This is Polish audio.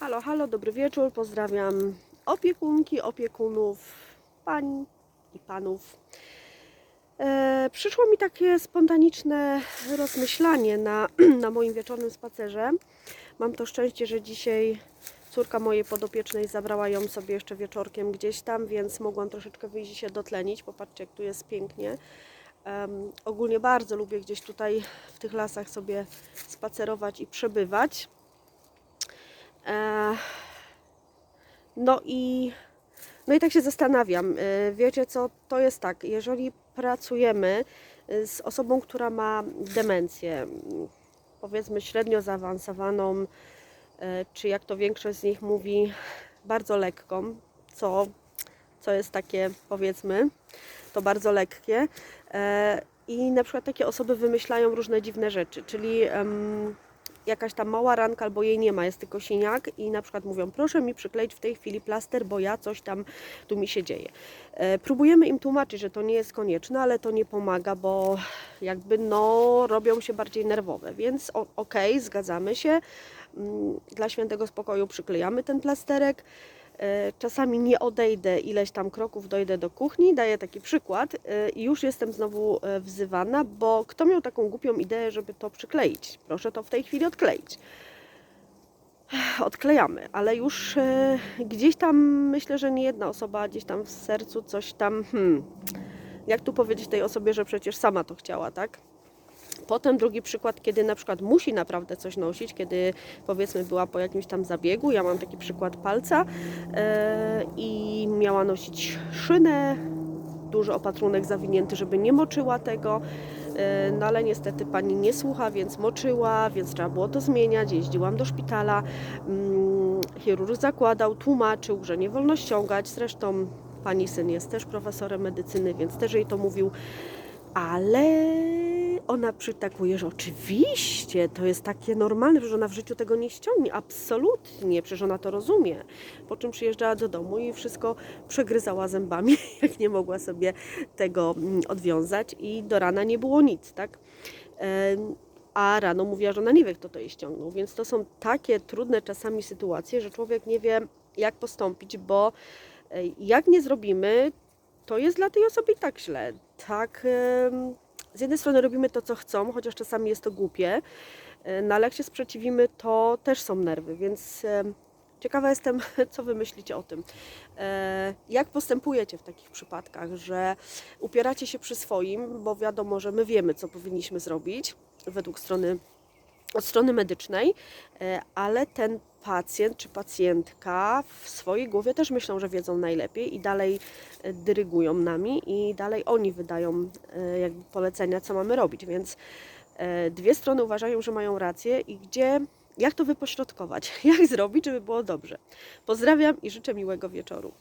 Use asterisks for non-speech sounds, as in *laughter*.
Halo, halo, dobry wieczór. Pozdrawiam opiekunki, opiekunów, pań i panów. E, przyszło mi takie spontaniczne rozmyślanie na, *clears throat* na moim wieczornym spacerze. Mam to szczęście, że dzisiaj córka mojej podopiecznej zabrała ją sobie jeszcze wieczorkiem gdzieś tam, więc mogłam troszeczkę wyjść i się dotlenić. Popatrzcie, jak tu jest pięknie. Em, ogólnie bardzo lubię gdzieś tutaj w tych lasach sobie spacerować i przebywać. No i, no i tak się zastanawiam. E, Wiecie co, to jest tak, jeżeli pracujemy e, z osobą, która ma demencję, powiedzmy średnio zaawansowaną, e, czy jak to większość z nich mówi, bardzo lekką, co, co jest takie powiedzmy, to bardzo lekkie. I na przykład takie osoby wymyślają różne dziwne rzeczy, czyli jakaś tam mała ranka albo jej nie ma, jest tylko siniak i na przykład mówią, proszę mi przykleić w tej chwili plaster, bo ja coś tam tu mi się dzieje. E, próbujemy im tłumaczyć, że to nie jest konieczne, ale to nie pomaga, bo jakby no robią się bardziej nerwowe, więc okej, zgadzamy się. Mm, Dla świętego spokoju przyklejamy ten plasterek. E, Czasami nie odejdę ileś tam kroków, dojdę do kuchni, daję taki przykład e, i już jestem znowu e, wzywana, bo kto miał taką głupią ideę, żeby to przykleić? Proszę to w tej chwili odkleić. Odklejamy, ale już e, gdzieś tam myślę, że nie jedna osoba gdzieś tam w sercu coś tam, hmm, jak tu powiedzieć tej osobie, że przecież sama to chciała, tak? Potem drugi przykład, kiedy na przykład musi naprawdę coś nosić, kiedy powiedzmy była po jakimś tam zabiegu, ja mam taki przykład palca e, i miała nosić szynę, duży opatrunek zawinięty, żeby nie moczyła tego, e, no ale niestety pani nie słucha, więc moczyła, więc trzeba było to zmieniać, jeździłam do szpitala, mm, chirurg zakładał, tłumaczył, że nie wolno ściągać, zresztą pani syn jest też profesorem medycyny, więc też jej to mówił, ale ona przytakuje, że oczywiście to jest takie normalne, że ona w życiu tego nie ściągnie. Absolutnie, przecież ona to rozumie. Po czym przyjeżdżała do domu i wszystko przegryzała zębami, *laughs* jak nie mogła sobie tego mm, odwiązać i do rana nie było nic, tak? A rano mówiła, że ona nie wie, kto to jej ściągnął. Więc to są takie trudne czasami sytuacje, że człowiek nie wie, jak postąpić, bo jak nie zrobimy, to jest dla tej osoby i tak źle. Tak, z jednej strony robimy to, co chcą, chociaż czasami jest to głupie, e, no ale jak się sprzeciwimy, to też są nerwy, więc ciekawa jestem, *laughs* co wy myślicie o tym. E, Jak postępujecie w takich przypadkach, że upieracie się przy swoim, bo wiadomo, że my wiemy, co powinniśmy zrobić według strony od strony medycznej, e, ale ten pacjent czy pacjentka w swojej głowie też myślą, że wiedzą najlepiej i dalej e, dyrygują nami i dalej oni wydają e, jakby polecenia, co mamy robić, więc dwie strony uważają, że mają rację i gdzie, jak to wypośrodkować, *laughs* jak zrobić, żeby było dobrze. Pozdrawiam i życzę miłego wieczoru.